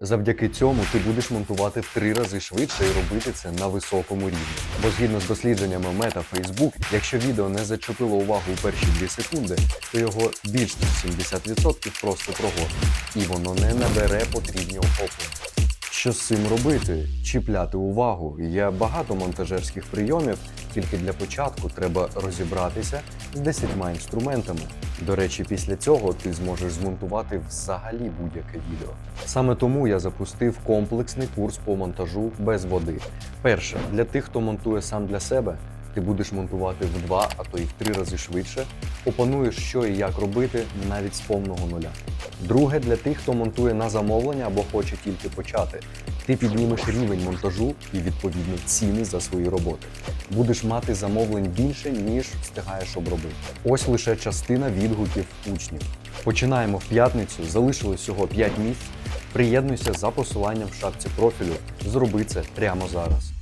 Завдяки цьому ти будеш монтувати в три рази швидше і робити це на високому рівні. Бо згідно з дослідженнями Мета Facebook, якщо відео не зачепило увагу у перші 2 секунди, то його більш ніж 70% просто прогорне, і воно не набере потрібні охоплення. Що з цим робити? Чіпляти увагу. Є багато монтажерських прийомів, тільки для початку треба розібратися з 10 інструментами. До речі, після цього ти зможеш змонтувати взагалі будь-яке відео. Саме тому я запустив комплексний курс по монтажу без води. Перше, для тих, хто монтує сам для себе, ти будеш монтувати в два, а то й в три рази швидше. Опануєш, що і як робити навіть з повного нуля. Друге, для тих, хто монтує на замовлення або хоче тільки почати. Ти піднімеш рівень монтажу і відповідно ціни за свої роботи. Будеш мати замовлень більше, ніж встигаєш обробити. Ось лише частина відгуків учнів. Починаємо в п'ятницю, залишилось всього 5 місць. Приєднуйся за посиланням в шапці профілю. Зроби це прямо зараз.